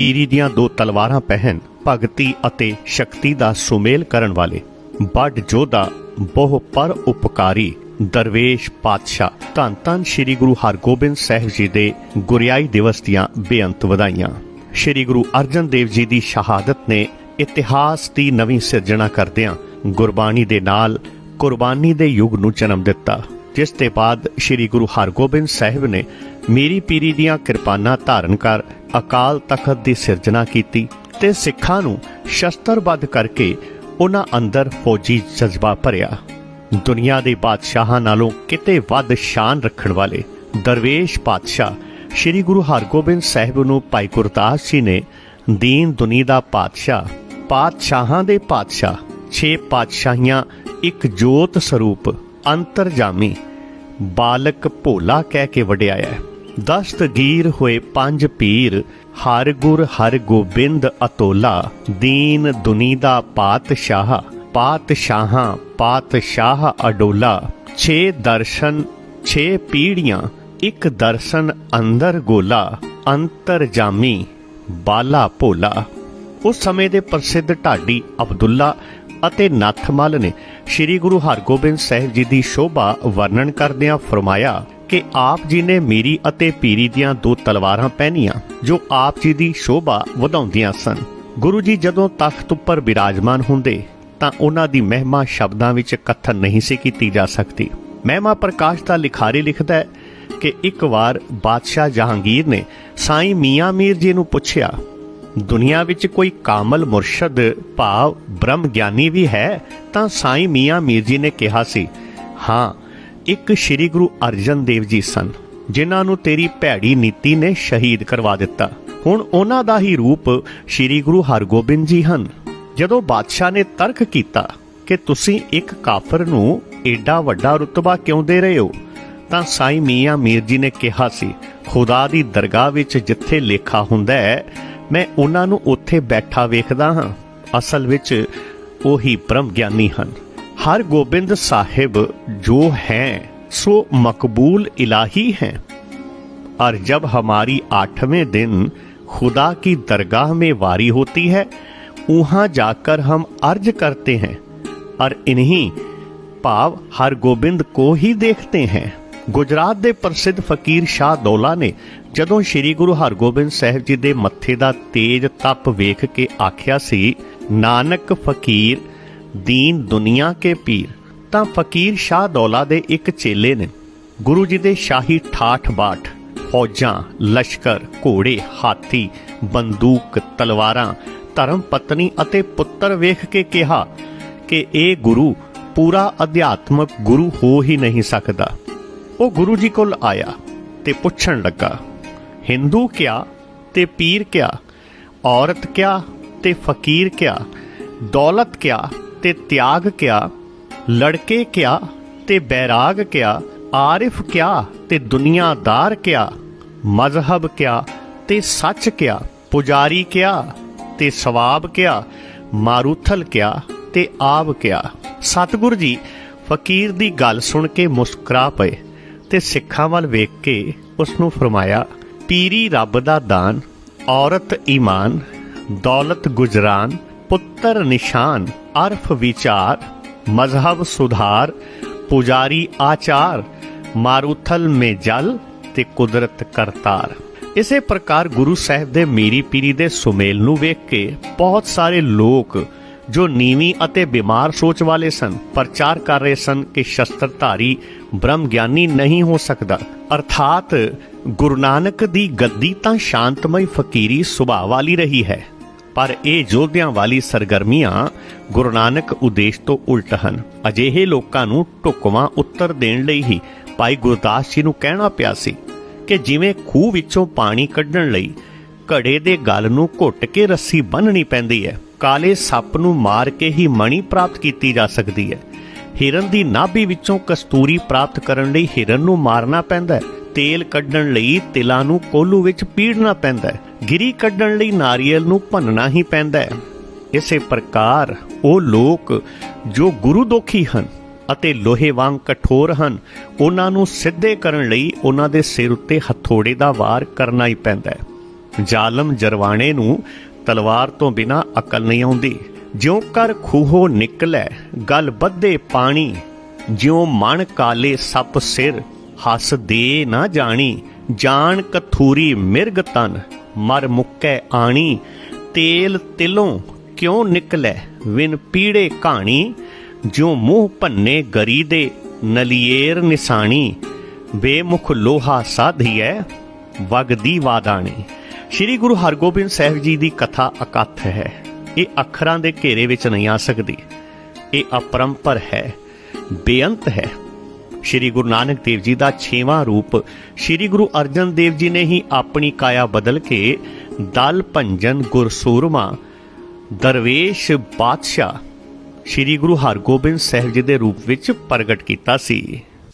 ਪੀਰੀ ਦੀਆਂ ਦੋ ਤਲਵਾਰਾਂ ਪਹਿਨ, ਭਗਤੀ ਅਤੇ ਸ਼ਕਤੀ ਦਾ ਸੁਮੇਲ ਕਰਨ ਵਾਲੇ। ਵੱਡ ਜੋਧਾ ਬਹੁ ਪਰ ਉਪਕਾਰੀ, ਦਰਵੇਸ਼ ਪਾਤਸ਼ਾਹ, ਧੰਨ ਧੰਨ ਸ੍ਰੀ ਗੁਰੂ ਹਰਗੋਬਿੰਦ ਸਾਹਿਬ ਜੀ ਦੇ ਗੁਰਿਆਈ ਦਿਵਸ ਦੀਆਂ ਬੇਅੰਤ ਵਧਾਈਆਂ। ਸ੍ਰੀ ਗੁਰੂ ਅਰਜਨ ਦੇਵ ਜੀ ਦੀ ਸ਼ਹਾਦਤ ਨੇ ਇਤਿਹਾਸ ਦੀ ਨਵੀਂ ਸਿਰਜਣਾ ਕਰਦਿਆਂ ਗੁਰਬਾਣੀ ਦੇ ਨਾਲ ਕੁਰਬਾਨੀ ਦੇ ਯੁੱਗ ਨੂੰ ਜਨਮ ਦਿੱਤਾ, ਜਿਸ ਦੇ ਬਾਅਦ ਸ੍ਰੀ ਗੁਰੂ ਹਰਗੋਬਿੰਦ ਸਾਹਿਬ ਨੇ ਮੀਰੀ ਪੀਰੀ ਦੀਆਂ ਕਿਰਪਾਨਾਂ ਧਾਰਨ ਕਰ ਅਕਾਲ ਤਖਤ ਦੀ ਸਿਰਜਣਾ ਕੀਤੀ ਤੇ ਸਿੱਖਾਂ ਨੂੰ ਸ਼ਸਤਰਬੱਧ ਕਰਕੇ ਉਹਨਾਂ ਅੰਦਰ ਫੌਜੀ ਜਜ਼ਬਾ ਭਰਿਆ। ਦੁਨੀਆ ਦੇ ਬਾਦਸ਼ਾਹਾਂ ਨਾਲੋਂ ਕਿਤੇ ਵੱਧ ਸ਼ਾਨ ਰੱਖਣ ਵਾਲੇ ਦਰਵੇਸ਼ ਪਾਤਸ਼ਾਹ ਸ੍ਰੀ ਗੁਰੂ ਹਰਗੋਬਿੰਦ ਸਾਹਿਬ ਨੂੰ ਭਾਈ ਗੁਰਦਾਸ ਜੀ ਨੇ ਦੀਨ ਦੁਨੀ ਦਾ ਪਾਤਸ਼ਾਹ, ਪਾਤਸ਼ਾਹਾਂ ਦੇ ਪਾਤਸ਼ਾਹ, ਛੇ ਪਾਤਸ਼ਾਹੀਆਂ, ਇੱਕ ਜੋਤ ਸਰੂਪ, ਅੰਤਰਜਾਮੀ, ਬਾਲਕ ਭੋਲਾ ਕਹਿ ਕੇ ਵਡਿਆਇਆ ਦਸਤਗੀਰ ਹੋਏ ਪੰਜ ਪੀਰ, ਹਰ ਗੁਰ, ਹਰ ਗੋਬਿੰਦ ਅਤੋਲਾ, ਦੀਨ ਦੁਨੀ ਦਾ ਪਾਤਸ਼ਾਹ, ਪਾਤਸ਼ਾਹਾਂ, ਪਾਤਸ਼ਾਹ ਅਡੋਲਾ। ਛੇ ਦਰਸ਼ਨ, ਛੇ ਪੀੜੀਆਂ, ਇੱਕ ਦਰਸ਼ਨ ਅੰਦਰ ਗੋਲਾ, ਅੰਤਰ ਜਾਮੀ, ਬਾਲਾ ਭੋਲਾ। ਉਸ ਸਮੇਂ ਦੇ ਪ੍ਰਸਿੱਧ ਢਾਡੀ ਅਬਦੁੱਲਾ ਅਤੇ ਨੱਥਮਲ ਨੇ ਸ੍ਰੀ ਗੁਰੂ ਹਰਗੋਬਿੰਦ ਸਾਹਿਬ ਜੀ ਦੀ ਸ਼ੋਭਾ ਵਰਣਨ ਕਰਦਿਆਂ ਫਰਮਾਇਆ ਕਿ ਆਪ ਜੀ ਨੇ ਮੀਰੀ ਅਤੇ ਪੀਰੀ ਦੀਆਂ ਦੋ ਤਲਵਾਰਾਂ ਪਹਿਨੀਆਂ, ਜੋ ਆਪ ਜੀ ਦੀ ਸ਼ੋਭਾ ਵਧਾਉਂਦੀਆਂ ਸਨ। ਗੁਰੂ ਜੀ ਜਦੋਂ ਤਖਤ ਉੱਪਰ ਬਿਰਾਜਮਾਨ ਹੁੰਦੇ, ਤਾਂ ਉਹਨਾਂ ਦੀ ਮਹਿਮਾ ਸ਼ਬਦਾਂ ਵਿੱਚ ਕਥਨ ਨਹੀਂ ਸੀ ਕੀਤੀ ਜਾ ਸਕਦੀ। ਮਹਿਮਾ ਪ੍ਰਕਾਸ਼ ਦਾ ਲਿਖਾਰੀ ਲਿਖਦਾ ਹੈ ਕਿ ਇੱਕ ਵਾਰ ਬਾਦਸ਼ਾਹ ਜਹਾਂਗੀਰ ਨੇ ਸਾਈਂ ਮੀਆਂ ਮੀਰ ਜੀ ਨੂੰ ਪੁੱਛਿਆ, ਦੁਨੀਆ ਵਿੱਚ ਕੋਈ ਕਾਮਲ, ਮੁਰਸ਼ਦ, ਭਾਵ ਬ੍ਰਹਮ ਗਿਆਨੀ ਵੀ ਹੈ? ਤਾਂ ਸਾਈਂ ਮੀਆਂ ਮੀਰ ਜੀ ਨੇ ਕਿਹਾ ਸੀ, ਹਾਂ ਇੱਕ ਸ੍ਰੀ ਗੁਰੂ ਅਰਜਨ ਦੇਵ ਜੀ ਸਨ, ਜਿਨ੍ਹਾਂ ਨੂੰ ਤੇਰੀ ਭੈੜੀ ਨੀਤੀ ਨੇ ਸ਼ਹੀਦ ਕਰਵਾ ਦਿੱਤਾ। ਹੁਣ ਉਹਨਾਂ ਦਾ ਹੀ ਰੂਪ ਸ੍ਰੀ ਗੁਰੂ ਹਰਗੋਬਿੰਦ ਜੀ ਹਨ। ਜਦੋਂ ਬਾਦਸ਼ਾਹ ਨੇ ਤਰਕ ਕੀਤਾ ਕਿ ਤੁਸੀਂ ਇੱਕ ਕਾਫਰ ਨੂੰ ਏਡਾ ਵੱਡਾ ਰੁਤਬਾ ਕਿਉਂ ਦੇ ਰਹੇ ਹੋ, ਤਾਂ ਸਾਈ ਮੀਆਂ ਮੀਰ ਜੀ ਨੇ ਕਿਹਾ ਸੀ, ਖੁਦਾ ਦੀ ਦਰਗਾਹ ਵਿੱਚ ਜਿੱਥੇ ਲੇਖਾ ਹੁੰਦਾ ਹੈ, ਮੈਂ ਉਹਨਾਂ ਨੂੰ ਉੱਥੇ ਬੈਠਾ ਵੇਖਦਾ ਹਾਂ। ਅਸਲ ਵਿੱਚ ਉਹੀ ਬ੍ਰਹਮ ਗਿਆਨੀ ਹਨ। ਹਰ ਗੋਬਿੰਦ ਸਾਹਿਬ ਜੋ हैं सो मकबूल इलाही हैं और जब हमारी आठवें दिन खुदा की दरगाह में वारी होती है वहाँ जाकर हम अर्ज करते हैं और इन्हीं ਭਾਵ ਹਰਗੋਬਿੰਦ ਕੋ ਹੀ ਦੇਖਤੇ ਹੈ। ਗੁਜਰਾਤ ਦੇ ਪ੍ਰਸਿੱਧ ਫਕੀਰ ਸ਼ਾਹ ਦੌਲਾ ਨੇ ਜਦੋਂ ਸ੍ਰੀ ਗੁਰੂ ਹਰਗੋਬਿੰਦ ਸਾਹਿਬ ਜੀ ਦੇ ਮੱਥੇ ਦਾ ਤੇਜ ਤਪ ਵੇਖ ਕੇ ਆਖਿਆ ਸੀ, ਨਾਨਕ ਫਕੀਰ ਦੀਨ ਦੁਨੀਆ ਕੇ ਪੀਰ। ਤਾਂ ਫਕੀਰ ਸ਼ਾਹ ਦੌਲਾ ਦੇ ਇੱਕ ਚੇਲੇ ਨੇ, ਗੁਰੂ ਜੀ ਦੇ ਸ਼ਾਹੀ ਠਾਠ ਬਾਠ, ਫੌਜਾਂ, ਲਸ਼ਕਰ, ਘੋੜੇ, ਹਾਥੀ, ਬੰਦੂਕ, ਤਲਵਾਰਾਂ, ਧਰਮ ਪਤਨੀ ਅਤੇ ਪੁੱਤਰ ਵੇਖ ਕੇ ਕਿਹਾ ਕਿ ਇਹ ਗੁਰੂ ਪੂਰਾ ਅਧਿਆਤਮਕ ਗੁਰੂ ਹੋ ਹੀ ਨਹੀਂ ਸਕਦਾ। ਉਹ ਗੁਰੂ ਜੀ ਕੋਲ ਆਇਆ ਤੇ ਪੁੱਛਣ ਲੱਗਾ, ਹਿੰਦੂ ਕਿਆ ਤੇ ਪੀਰ ਕਿਆ? ਔਰਤ ਕਿਆ ਤੇ ਫਕੀਰ ਕਿਆ? ਦੌਲਤ ਕਿਆ ਤੇ ਤਿਆਗ ਕਿਆ, ਲੜਕੇ ਕਿਆ ਤੇ ਬੈਰਾਗ ਕਿਆ, ਆਰਿਫ ਕਿਆ ਤੇ ਦੁਨੀਆਦਾਰ ਕਿਆ, ਮਜ਼ਹਬ ਕਿਆ ਤੇ ਸੱਚ ਕਿਆ, ਪੁਜਾਰੀ ਕਿਆ ਤੇ ਸਵਾਬ ਕਿਆ, ਮਾਰੂਥਲ ਕਿਆ ਤੇ ਆਬ ਕਿਆ। ਸਤਿਗੁਰ ਜੀ, ਫਕੀਰ ਦੀ ਗੱਲ ਸੁਣ ਕੇ ਮੁਸਕਰਾ ਪਏ ਤੇ ਸਿੱਖਾਂ ਵੱਲ ਵੇਖ ਕੇ ਉਸ ਨੂੰ ਫਰਮਾਇਆ, ਪੀਰੀ ਰੱਬ ਦਾ ਦਾਨ, ਔਰਤ ਈਮਾਨ, ਦੌਲਤ ਗੁਜਰਾਨ ਪੁੱਤਰ ਨਿਸ਼ਾਨ, ਅਰਫ ਵਿਚਾਰ, ਮਜ਼ਹਬ ਸੁਧਾਰ, ਪੁਜਾਰੀ ਆਚਾਰ, ਮਾਰੂਥਲ ਮੇ ਜਲ ਤੇ ਕੁਦਰਤ ਕਰਤਾਰ। ਇਸੇ ਪ੍ਰਕਾਰ ਗੁਰੂ ਸਾਹਿਬ ਦੇ ਮੀਰੀ ਪੀਰੀ ਦੇ ਸੁਮੇਲ ਨੂੰ ਵੇਖ ਕੇ ਬਹੁਤ ਸਾਰੇ ਲੋਕ ਜੋ ਨੀਵੀਂ ਅਤੇ ਬਿਮਾਰ ਸੋਚ ਵਾਲੇ ਸਨ, ਪ੍ਰਚਾਰ ਕਰ ਰਹੇ ਸਨ ਕਿ ਸ਼ਸਤਰਧਾਰੀ ਬ੍ਰਹਮ ਗਿਆਨੀ ਨਹੀਂ ਹੋ ਸਕਦਾ। ਅਰਥਾਤ ਗੁਰੂ ਨਾਨਕ ਦੀ ਗੱਦੀ ਤਾਂ ਸ਼ਾਂਤਮਈ ਫਕੀਰੀ ਸੁਭਾਅ ਵਾਲੀ ਰਹੀ ਹੈ। ਪਰ ਇਹ ਯੋਧਿਆਂ ਵਾਲੀ ਸਰਗਰਮੀਆਂ ਗੁਰੂ ਨਾਨਕ ਉਦੇਸ਼ ਤੋਂ ਉਲਟ ਹਨ। ਅਜਿਹੇ ਲੋਕਾਂ ਨੂੰ ਢੁਕਵਾਂ ਉੱਤਰ ਦੇਣ ਲਈ ਹੀ ਭਾਈ ਗੁਰਦਾਸ ਜੀ ਨੂੰ ਕਹਿਣਾ ਪਿਆ ਸੀ ਕਿ ਜਿਵੇਂ ਖੂਹ ਵਿੱਚੋਂ ਪਾਣੀ ਕੱਢਣ ਲਈ ਘੜੇ ਦੇ ਗਲ ਨੂੰ ਘੁੱਟ ਕੇ ਰੱਸੀ ਬੰਨਣੀ ਪੈਂਦੀ ਹੈ, ਕਾਲੇ ਸੱਪ ਨੂੰ ਮਾਰ ਕੇ ਹੀ ਮਣੀ ਪ੍ਰਾਪਤ ਕੀਤੀ ਜਾ ਸਕਦੀ ਹੈ। ਹਿਰਨ ਦੀ ਨਾਭੀ ਵਿੱਚੋਂ ਕਸਤੂਰੀ ਪ੍ਰਾਪਤ ਕਰਨ ਲਈ ਹਿਰਨ ਨੂੰ ਮਾਰਨਾ ਪੈਂਦਾ ਹੈ, ਤੇਲ ਕੱਢਣ ਲਈ ਤਿਲਾਂ ਨੂੰ ਕੋਲੂ ਵਿੱਚ ਪੀੜਨਾ ਪੈਂਦਾ ਹੈ। ਗਿਰੀ ਕੱਢਣ ਲਈ ਨਾਰੀਅਲ ਨੂੰ ਭੰਨਣਾ ਹੀ ਪੈਂਦਾ ਹੈ। ਇਸੇ ਪ੍ਰਕਾਰ ਉਹ ਲੋਕ ਜੋ ਗੁਰੂ ਦੋਖੀ ਹਨ ਅਤੇ ਲੋਹੇ ਵਾਂਗ ਕਠੋਰ ਹਨ, ਉਹਨਾਂ ਨੂੰ ਸਿੱਧੇ ਕਰਨ ਲਈ ਉਹਨਾਂ ਦੇ ਸਿਰ ਉੱਤੇ ਹਥੋੜੇ ਦਾ ਵਾਰ ਕਰਨਾ ਹੀ ਪੈਂਦਾ ਹੈ। ਜ਼ਾਲਮ ਜਰਵਾਣੇ ਨੂੰ ਤਲਵਾਰ ਤੋਂ ਬਿਨਾ ਅਕਲ ਨਹੀਂ ਆਉਂਦੀ। ਜਿਉ ਕਰ ਖੂਹੋ ਨਿਕਲੈ, ਗਲ ਬੱਧੇ ਪਾਣੀ, ਜਿਉ ਮਣ ਕਾਲੇ ਸੱਪ ਸਿਰ, ਹੱਸ ਦੇ ਨਾ ਜਾਣੀ, ਜਾਣ ਕਥੂਰੀ ਮਿਰਗ ਤਨ। ਮਰ ਮੁੱਕੈ ਆਣੀ, ਤੇਲ ਤਿਲੋਂ ਕਿਉ ਨਿਕਲੈ ਵਿਨ ਪੀੜੇ ਕਹਾਣੀ, ਜਿਉ ਮੂੰਹ ਭੰਨੇ ਗਰੀ ਦੇ ਨਲੀਏਰ ਨਿਸਾਣੀ, ਬੇਮੁਖ ਲੋਹਾ ਸਾਧੀਐ ਵਗਦੀ ਵਾਦਾਣੀ ਸ੍ਰੀ ਗੁਰੂ ਹਰਗੋਬਿੰਦ ਸਾਹਿਬ ਜੀ ਦੀ ਕਥਾ ਅਕਥ ਹੈ, ਇਹ ਅੱਖਰਾਂ ਦੇ ਘੇਰੇ ਵਿੱਚ ਨਹੀਂ ਆ ਸਕਦੀ, ਇਹ ਅਪਰੰਪਰ ਹੈ, ਬੇਅੰਤ ਹੈ। ਸ੍ਰੀ ਗੁਰੂ ਨਾਨਕ ਦੇਵ ਜੀ ਦਾ 6ਵਾਂ ਰੂਪ। ਸ੍ਰੀ ਗੁਰੂ ਅਰਜਨ ਦੇਵ ਜੀ ਨੇ ਹੀ ਆਪਣੀ ਕਾਇਆ ਬਦਲ ਕੇ ਦਲ ਭੰਜਨ ਗੁਰਸੂਰਮਾ ਦਰਵੇਸ਼ ਬਾਦਸ਼ਾਹ ਸ੍ਰੀ ਗੁਰੂ ਹਰਗੋਬਿੰਦ ਸਾਹਿਬ ਜੀ ਦੇ ਰੂਪ ਵਿੱਚ ਪ੍ਰਗਟ ਕੀਤਾ ਸੀ।